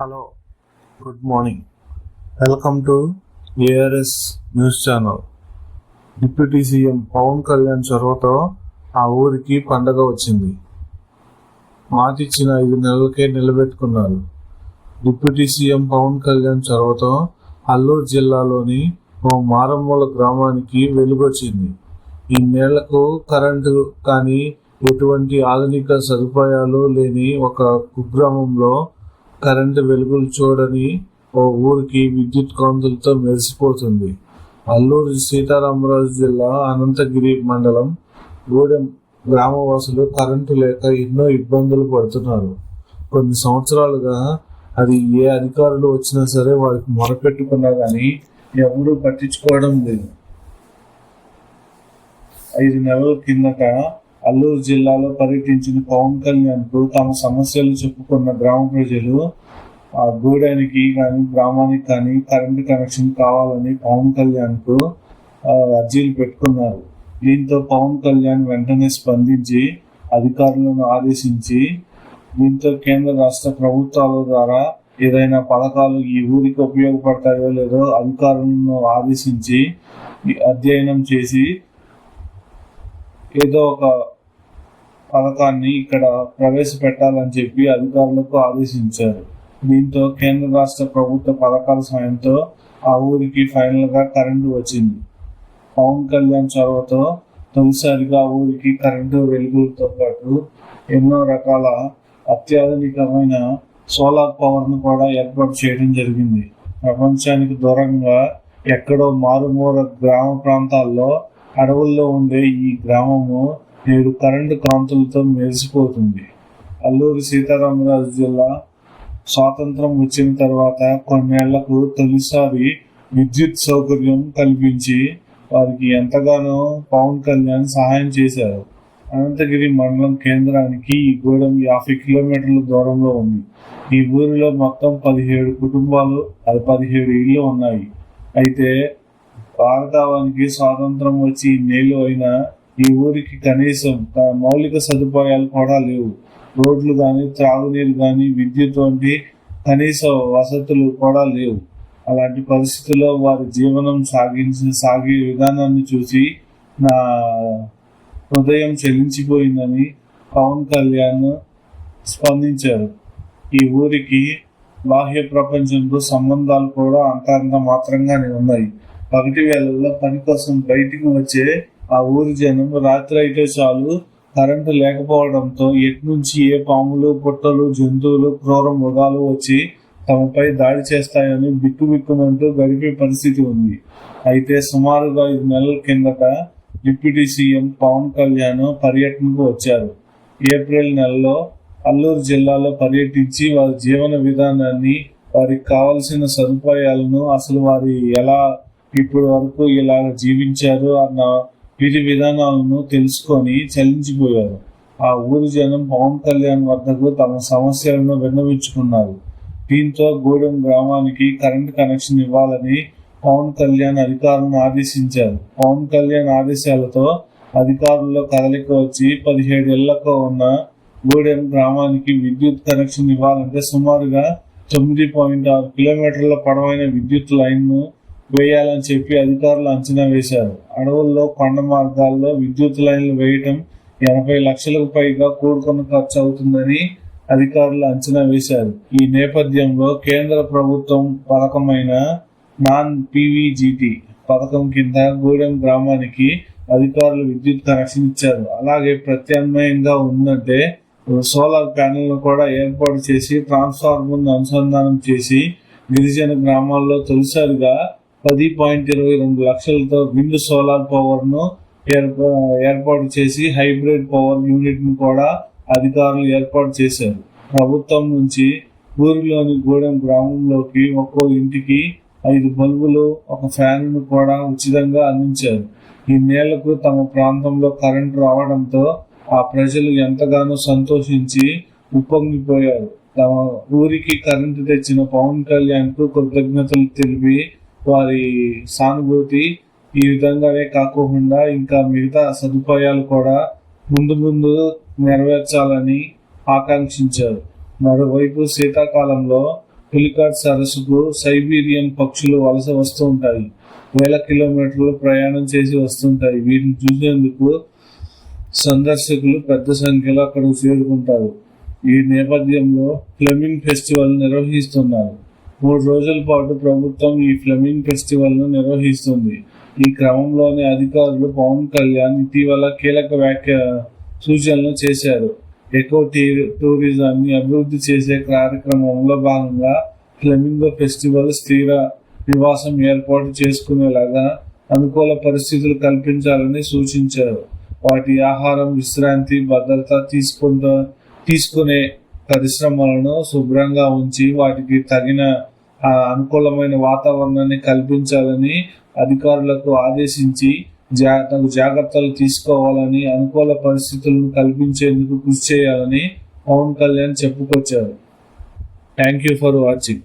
Hello good morning. Welcome to ARS news channel. Deputy CM Pawan Kalyan చొరవతో ఆ ఊరికి పండగ వచ్చింది. మాటిచ్చిన ఐదు నెలలకే నిలబెట్టుకున్నారు. డిప్యూటీ సీఎం పవన్ కళ్యాణ్ చొరవతో అల్లూరు జిల్లాలోని ఓ మారమ్మూల గ్రామానికి వెలుగొచ్చింది. ఈ నేలకు కరెంటు కానీ ఎటువంటి ఆధునిక సదుపాయాలు లేని ఒక కుగ్రామంలో కరెంటు వెలుగులు చూడని ఓ ఊరికి విద్యుత్ కాంతులతో మెరిసిపోతుంది. అల్లూరు సీతారామరాజు జిల్లా అనంతగిరి మండలం గూడెం గ్రామవాసులు కరెంటు లేక ఎన్నో ఇబ్బందులు పడుతున్నారు. కొన్ని సంవత్సరాలుగా అది ఏ అధికారులు వచ్చినా సరే వారికి మొరపెట్టుకున్నా కానీ ఎవరూ పట్టించుకోవడం లేదు. ఐదు నెలల కిందట అల్లూరు జిల్లాలో పర్యటించిన పవన్ కళ్యాణ్కు తమ సమస్యలు చెప్పుకున్న గ్రామ ప్రజలు ఆ గూడానికి కానీ గ్రామానికి కానీ కరెంటు కనెక్షన్ కావాలని పవన్ కళ్యాణ్కు అర్జీలు పెట్టుకున్నారు. దీంతో పవన్ కళ్యాణ్ వెంటనే స్పందించి అధికారులను ఆదేశించి దీంతో కేంద్ర రాష్ట్ర ప్రభుత్వాల ద్వారా ఏదైనా పథకాలు ఈ ఊరికి ఉపయోగపడతాయో లేదో అధికారులను ఆదేశించి అధ్యయనం చేసి ఏదో ఒక పథకాన్ని ఇక్కడ ప్రవేశపెట్టాలని చెప్పి అధికారులకు ఆదేశించారు. దీంతో కేంద్ర రాష్ట్ర ప్రభుత్వ పథకాల సాయంతో ఆ ఊరికి ఫైనల్గా కరెంటు వచ్చింది. పవన్ కళ్యాణ్ చొరవతో తొలిసారిగా ఆ ఊరికి కరెంటు వెలుగులతో పాటు ఎన్నో రకాల అత్యాధునికమైన సోలార్ పవర్ను కూడా ఏర్పాటు చేయడం జరిగింది. ప్రపంచానికి దూరంగా ఎక్కడో మారుమూల గ్రామ ప్రాంతాల్లో అడవుల్లో ఉండే ఈ గ్రామము నేడు కరెంటు కాంతులతో మెరిసిపోతుంది. అల్లూరి సీతారామరాజు జిల్లా స్వాతంత్రం వచ్చిన తర్వాత కొన్నేళ్ళకు తొలిసారి విద్యుత్ సౌకర్యం కల్పించి వారికి ఎంతగానో పవన్ కళ్యాణ్ సహాయం చేశారు. అనంతగిరి మండలం కేంద్రానికి ఈ గూడెం యాభై కిలోమీటర్ల దూరంలో ఉంది. ఈ ఊరిలో మొత్తం పదిహేడు కుటుంబాలు అది పదిహేడు ఇళ్ళు ఉన్నాయి. అయితే భారతావానికి స్వాతంత్రం వచ్చి ఇన్నేళ్ళు అయినా ఈ ఊరికి కనీసం మౌలిక సదుపాయాలు కూడా లేవు. రోడ్లు కానీ త్రాగునీరు కానీ విద్యుత్ వంటి కనీస వసతులు కూడా లేవు. అలాంటి పరిస్థితుల్లో వారి జీవనం సాగించిన సాగే విధానాన్ని చూసి నా హృదయం చెల్లించిపోయిందని పవన్ కళ్యాణ్ స్పందించారు. ఈ ఊరికి బాహ్య ప్రపంచంతో సంబంధాలు కూడా అంతంత మాత్రంగానే ఉన్నాయి. పగటి వేళల్లో పని కోసం బయటికి వచ్చే ఆ ఊరి జనం రాత్రి అయితే చాలు. కరెంటు లేకపోవడంతో ఎట్నుంచి ఏ పాములు పుట్టలు జంతువులు క్రూర మృగాలు వచ్చి తమపై దాడి చేస్తాయని బిక్కుబిక్కునంటూ గడిపే పరిస్థితి ఉంది. అయితే సుమారుగా ఐదు నెలల కిందట డిప్యూటీ సీఎం పవన్ కళ్యాణ్ పర్యటనకు వచ్చారు. ఏప్రిల్ నెలలో అల్లూరు జిల్లాలో పర్యటించి వారి జీవన విధానాన్ని వారికి కావలసిన సదుపాయాలను అసలు వారి ఎలా ఇప్పటి వరకు ఇలా జీవించారు అన్న వీటి విధానాలను తెలుసుకొని చలించిపోయారు. ఆ ఊరి జనం పవన్ కళ్యాణ్ వద్దకు తమ సమస్యలను విన్నవించుకున్నారు. దీంతో గూడెం గ్రామానికి కరెంట్ కనెక్షన్ ఇవ్వాలని పవన్ కళ్యాణ్ అధికారులను ఆదేశించారు. పవన్ కళ్యాణ్ ఆదేశాలతో అధికారుల్లో కదలిక వచ్చి పదిహేడు ఏళ్ళకు ఉన్న గూడెం గ్రామానికి విద్యుత్ కనెక్షన్ ఇవ్వాలంటే సుమారుగా తొమ్మిది పాయింట్ ఆరు కిలోమీటర్ల పొడవైన విద్యుత్ లైన్ను వేయాలని చెప్పి అధికారులు అంచనా వేశారు. అడవుల్లో కొండ మార్గాల్లో విద్యుత్ లైన్లు వేయటం ఎనభై లక్షలకు పైగా కూడుకున్న ఖర్చు అవుతుందని అధికారులు అంచనా వేశారు. ఈ నేపథ్యంలో కేంద్ర ప్రభుత్వం పథకమైన నాన్ పీవీజీటీ పథకం కింద గూడెం గ్రామానికి అధికారులు విద్యుత్ కనెక్షన్ ఇచ్చారు. అలాగే ప్రత్యామ్నాయంగా ఉందంటే సోలార్ ప్యానెల్ను కూడా ఏర్పాటు చేసి ట్రాన్స్ఫార్మర్ను అనుసంధానం చేసి గిరిజన గ్రామాల్లో తొలిసారిగా పది పాయింట్ ఇరవై రెండు లక్షలతో విండ్ సోలార్ పవర్ను ఏర్పాటు చేసి హైబ్రిడ్ పవర్ యూనిట్ను కూడా అధికారులు ఏర్పాటు చేశారు. ప్రభుత్వం నుంచి ఊరిలోని గూడెం గ్రామంలోకి ఒక్కో ఇంటికి ఐదు బల్బులు ఒక ఫ్యాన్ను కూడా ఉచితంగా అందించారు. ఈ నేలకు తమ ప్రాంతంలో కరెంటు రావడంతో ఆ ప్రజలు ఎంతగానో సంతోషించి ఉప్పొంగిపోయారు. తమ ఊరికి కరెంటు తెచ్చిన పవన్ కళ్యాణ్కు కృతజ్ఞతలు తెలిపి వారి సానుభూతి ఈ విధంగానే కాకుండా ఇంకా మిగతా సదుపాయాలు కూడా ముందు ముందు నెరవేర్చాలని ఆకాంక్షించారు. మరోవైపు శీతాకాలంలో పులికాట్ సరస్సుకు సైబీరియన్ పక్షులు వలస వస్తూ ఉంటాయి. వేల కిలోమీటర్లు ప్రయాణం చేసి వస్తుంటాయి. వీటిని చూసేందుకు సందర్శకులు పెద్ద సంఖ్యలో అక్కడకు చేరుకుంటారు. ఈ నేపథ్యంలో ఫ్లెమింగ్ ఫెస్టివల్ నిర్వహిస్తున్నారు. మూడు రోజుల పాటు ప్రభుత్వం ఈ ఫ్లెమింగ్ ఫెస్టివల్ను నిర్వహిస్తుంది. ఈ క్రమంలోనే అధికారులు పవన్ కళ్యాణ్ ఇటీవల కీలక వ్యాఖ్య సూచనలు చేశారు. ఎకో టీ- టూరిజాన్ని అభివృద్ధి చేసే కార్యక్రమంలో భాగంగా ఫ్లెమింగో ఫెస్టివల్ స్థిర నివాసం ఏర్పాటు చేసుకునేలాగా అనుకూల పరిస్థితులు కల్పించాలని సూచించారు. వాటి ఆహారం విశ్రాంతి భద్రత తీసుకుంటూ తీసుకునే పరిశ్రమలను శుభ్రంగా ఉంచి వాటికి తగిన అనుకూలమైన వాతావరణాన్ని కల్పించాలని అధికారులకు ఆదేశించి జా- తగు జాగ్రత్తలు తీసుకోవాలని అనుకూల పరిస్థితులను కల్పించేందుకు కృషి చేయాలని పవన్ కళ్యాణ్ చెప్పుకొచ్చారు. Thank you for watching.